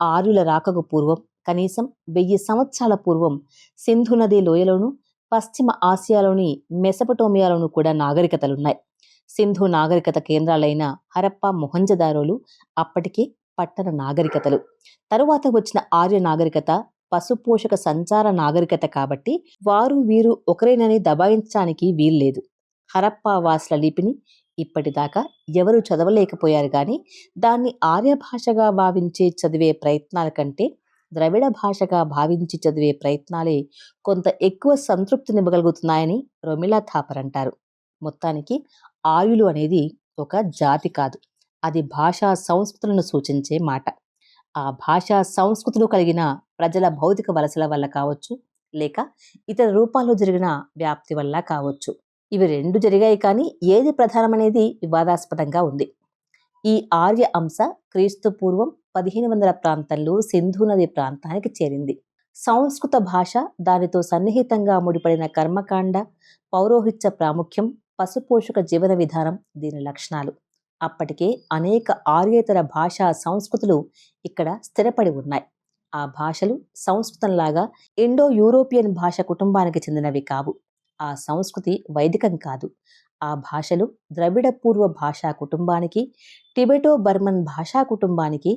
ఆర్యుల రాకకు పూర్వం కనీసం వెయ్యి సంవత్సరాల పూర్వం సింధు నది లోయలోను పశ్చిమ ఆసియాలోని మెసపటోమియాలోను కూడా నాగరికతలున్నాయి. సింధు నాగరికత కేంద్రాలైన హరప్ప మొహంజదారోలు అప్పటికే పట్టణ నాగరికతలు. తరువాత వచ్చిన ఆర్య నాగరికత పశుపోషక సంచార నాగరికత కాబట్టి వారు వీరు ఒకరేనని దబాయించడానికి వీల్లేదు. హరప్పా వాసుల లిపిని ఇప్పటిదాకా ఎవరు చదవలేకపోయారు కానీ దాన్ని ఆర్య భాషగా భావించి చదివే ప్రయత్నాల కంటే ద్రవిడ భాషగా భావించి చదివే ప్రయత్నాలే కొంత ఎక్కువ సంతృప్తినివ్వగలుగుతున్నాయని రొమిలా థాపర్ అంటారు. మొత్తానికి ఆయులు అనేది ఒక జాతి కాదు అది భాషా సంస్కృతులను సూచించే మాట. ఆ భాషా సంస్కృతులు కలిగిన ప్రజల భౌతిక వలసల వల్ల కావచ్చు లేక ఇతర రూపాల్లో జరిగిన వ్యాప్తి వల్ల కావచ్చు. ఇవి రెండు జరిగాయి కానీ ఏది ప్రధానమనేది వివాదాస్పదంగా ఉంది. ఈ ఆర్య అంశ క్రీస్తు పూర్వం పదిహేను వందల ప్రాంతంలో సింధు నది ప్రాంతానికి చేరింది. సంస్కృత భాష దానితో సన్నిహితంగా ముడిపడిన కర్మకాండ పౌరోహిత్య ప్రాముఖ్యం పశుపోషక జీవన విధానం దీని లక్షణాలు. అప్పటికే అనేక ఆర్యేతర భాషా సంస్కృతులు ఇక్కడ స్థిరపడి ఉన్నాయి. ఆ భాషలు సంస్కృతంలాగా ఇండో యూరోపియన్ భాష కుటుంబానికి చెందినవి కావు. ఆ సంస్కృతి వైదికం కాదు. ఆ భాషలు ద్రవిడ పూర్వ భాషా కుటుంబానికి టిబెటో బర్మన్ భాషా కుటుంబానికి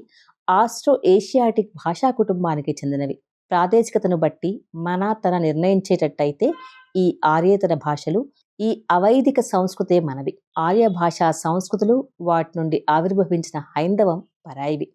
ఆస్ట్రో ఏషియాటిక్ భాషా కుటుంబానికి చెందినవి. ప్రాదేశికతను బట్టి మన తన నిర్ణయించేటట్టయితే ఈ ఆర్యేతర భాషలు ఈ అవైదిక సంస్కృతే మనవి. ఆర్య భాషా సంస్కృతులు వాటి నుండి ఆవిర్భవించిన హైందవం పరాయివి.